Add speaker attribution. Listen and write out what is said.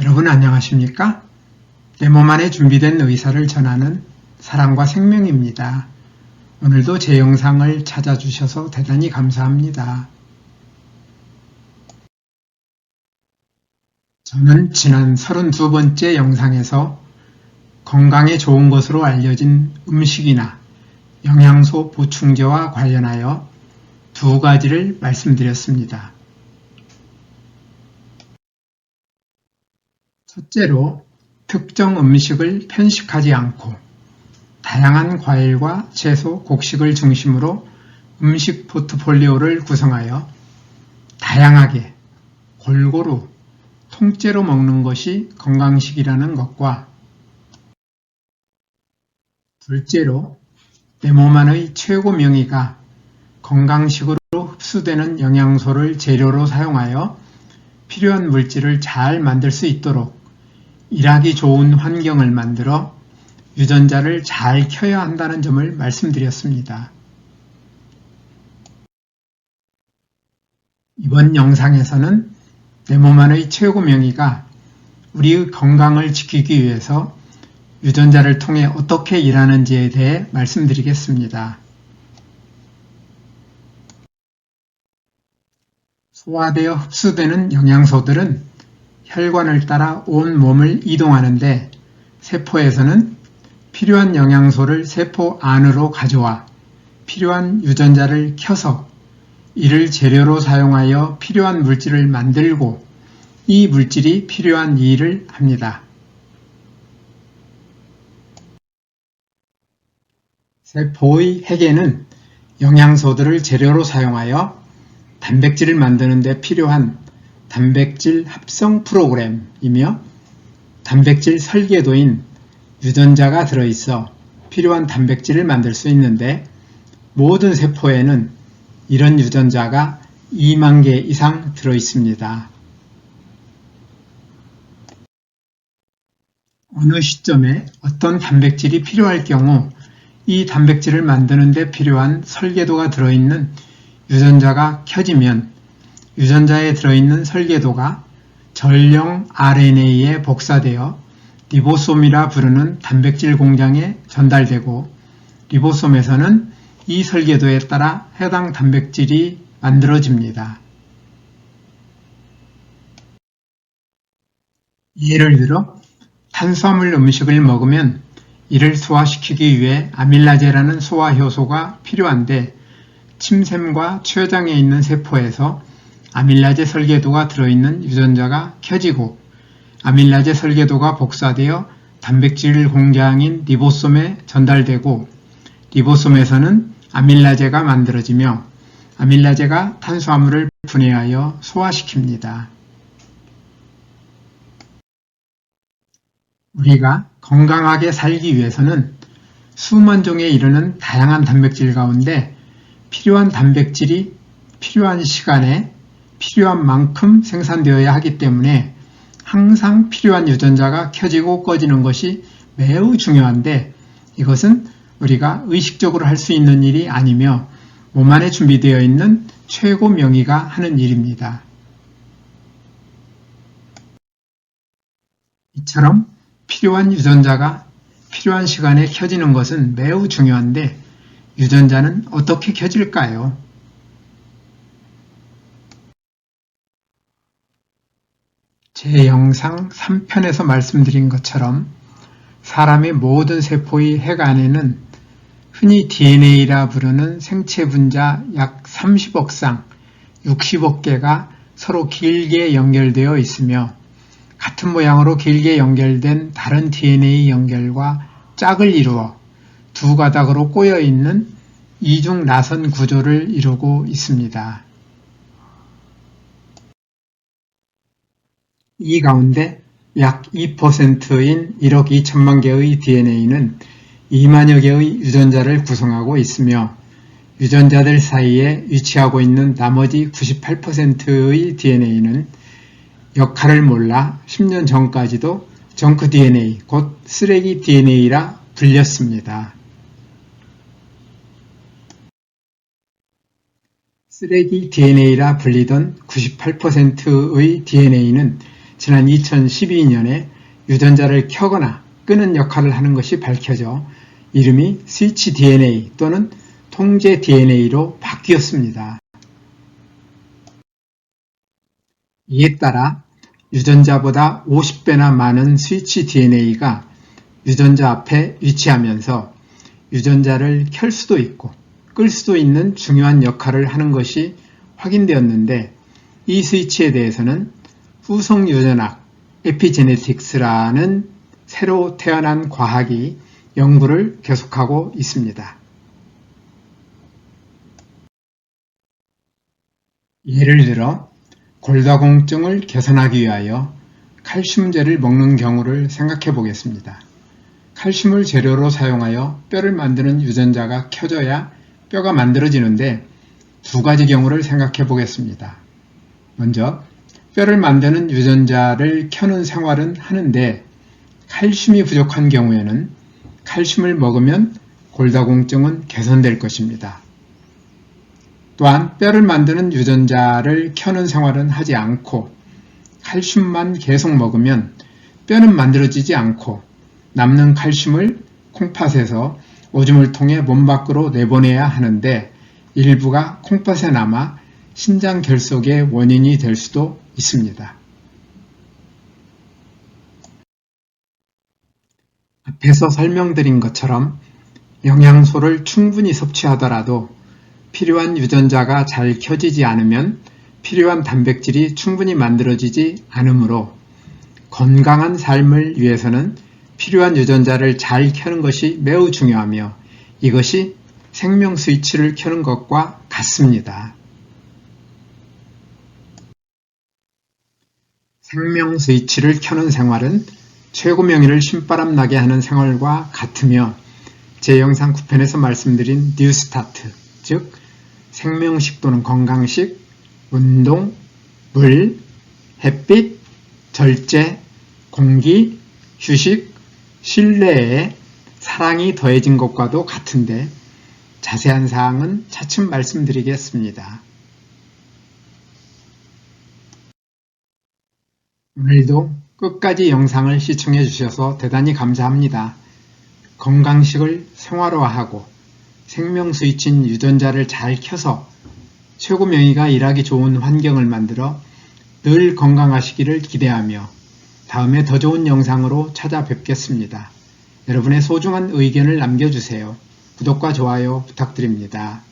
Speaker 1: 여러분 안녕하십니까? 내 몸 안에 준비된 의사를 전하는 사랑과 생명입니다. 오늘도 제 영상을 찾아주셔서 대단히 감사합니다. 저는 지난 32번째 영상에서 건강에 좋은 것으로 알려진 음식이나 영양소 보충제와 관련하여 두 가지를 말씀드렸습니다. 첫째로 특정 음식을 편식하지 않고 다양한 과일과 채소, 곡식을 중심으로 음식 포트폴리오를 구성하여 다양하게 골고루 통째로 먹는 것이 건강식이라는 것과 둘째로 내 몸 안의 최고 명의가 건강식으로 흡수되는 영양소를 재료로 사용하여 필요한 물질을 잘 만들 수 있도록 일하기 좋은 환경을 만들어 유전자를 잘 켜야 한다는 점을 말씀드렸습니다. 이번 영상에서는 안의 최고 명의가 우리의 건강을 지키기 위해서 유전자를 통해 어떻게 일하는지에 대해 말씀드리겠습니다. 소화되어 흡수되는 영양소들은 혈관을 따라 온 몸을 이동하는데 세포에서는 필요한 영양소를 세포 안으로 가져와 필요한 유전자를 켜서 이를 재료로 사용하여 필요한 물질을 만들고 이 물질이 필요한 일을 합니다. 세포의 핵에는 영양소들을 재료로 사용하여 단백질을 만드는 데 필요한 단백질 합성 프로그램이며 단백질 설계도인 유전자가 들어있어 필요한 단백질을 만들 수 있는데 모든 세포에는 이런 유전자가 2만 개 이상 들어 있습니다. 어느 시점에 어떤 단백질이 필요할 경우 이 단백질을 만드는 데 필요한 설계도가 들어있는 유전자가 켜지면 유전자에 들어있는 설계도가 전령 RNA에 복사되어 리보솜이라 부르는 단백질 공장에 전달되고 리보솜에서는 이 설계도에 따라 해당 단백질이 만들어집니다. 예를 들어 탄수화물 음식을 먹으면 이를 소화시키기 위해 아밀라제라는 소화 효소가 필요한데 침샘과 췌장에 있는 세포에서 아밀라제 설계도가 들어있는 유전자가 켜지고 아밀라제 설계도가 복사되어 단백질 공장인 리보솜에 전달되고 리보솜에서는 아밀라제가 만들어지며 아밀라제가 탄수화물을 분해하여 소화시킵니다. 우리가 건강하게 살기 위해서는 수만 종에 이르는 다양한 단백질 가운데 필요한 단백질이 필요한 시간에 필요한 만큼 생산되어야 하기 때문에 항상 필요한 유전자가 켜지고 꺼지는 것이 매우 중요한데 이것은 우리가 의식적으로 할 수 있는 일이 아니며 몸 안에 준비되어 있는 최고 명의가 하는 일입니다. 이처럼 필요한 유전자가 필요한 시간에 켜지는 것은 매우 중요한데 유전자는 어떻게 켜질까요? 제 영상 3편에서 말씀드린 것처럼 사람의 모든 세포의 핵 안에는 흔히 DNA라 부르는 생체 분자 약 30억 쌍, 60억 개가 서로 길게 연결되어 있으며 같은 모양으로 길게 연결된 다른 DNA 연결과 짝을 이루어 두 가닥으로 꼬여 있는 이중 나선 구조를 이루고 있습니다. 이 가운데 약 2%인 1억 2천만 개의 DNA는 2만여 개의 유전자를 구성하고 있으며 유전자들 사이에 위치하고 있는 나머지 98%의 DNA는 역할을 몰라 10년 전까지도 정크 DNA, 곧 쓰레기 DNA라 불렸습니다. 쓰레기 DNA라 불리던 98%의 DNA는 지난 2012년에 유전자를 켜거나 끄는 역할을 하는 것이 밝혀져 이름이 스위치 DNA 또는 통제 DNA로 바뀌었습니다. 이에 따라 유전자보다 50배나 많은 스위치 DNA가 유전자 앞에 위치하면서 유전자를 켤 수도 있고 끌 수도 있는 중요한 역할을 하는 것이 확인되었는데 이 스위치에 대해서는 후성 유전학 에피제네틱스라는 새로 태어난 과학이 연구를 계속하고 있습니다. 예를 들어 골다공증을 개선하기 위하여 칼슘제를 먹는 경우를 생각해 보겠습니다. 칼슘을 재료로 사용하여 뼈를 만드는 유전자가 켜져야 뼈가 만들어지는데 두 가지 경우를 생각해 보겠습니다. 먼저 뼈를 만드는 유전자를 켜는 생활은 하는데 칼슘이 부족한 경우에는 칼슘을 먹으면 골다공증은 개선될 것입니다. 또한 뼈를 만드는 유전자를 켜는 생활은 하지 않고 칼슘만 계속 먹으면 뼈는 만들어지지 않고 남는 칼슘을 콩팥에서 오줌을 통해 몸 밖으로 내보내야 하는데 일부가 콩팥에 남아 신장 결석의 원인이 될 수도 있습니다. 앞에서 설명드린 것처럼 영양소를 충분히 섭취하더라도 필요한 유전자가 잘 켜지지 않으면 필요한 단백질이 충분히 만들어지지 않으므로 건강한 삶을 위해서는 필요한 유전자를 잘 켜는 것이 매우 중요하며 이것이 생명 스위치를 켜는 것과 같습니다. 생명 스위치를 켜는 생활은 최고 명예를 신바람 나게 하는 생활과 같으며 제 영상 9편에서 말씀드린 뉴스타트, 즉 생명식 또는 건강식, 운동, 물, 햇빛, 절제, 공기, 휴식, 신뢰에 사랑이 더해진 것과도 같은데 자세한 사항은 차츰 말씀드리겠습니다. 오늘도 끝까지 영상을 시청해 주셔서 대단히 감사합니다. 건강식을 생활화하고 생명 스위치인 유전자를 잘 켜서 최고 명의가 일하기 좋은 환경을 만들어 늘 건강하시기를 기대하며 다음에 더 좋은 영상으로 찾아뵙겠습니다. 여러분의 소중한 의견을 남겨주세요. 구독과 좋아요 부탁드립니다.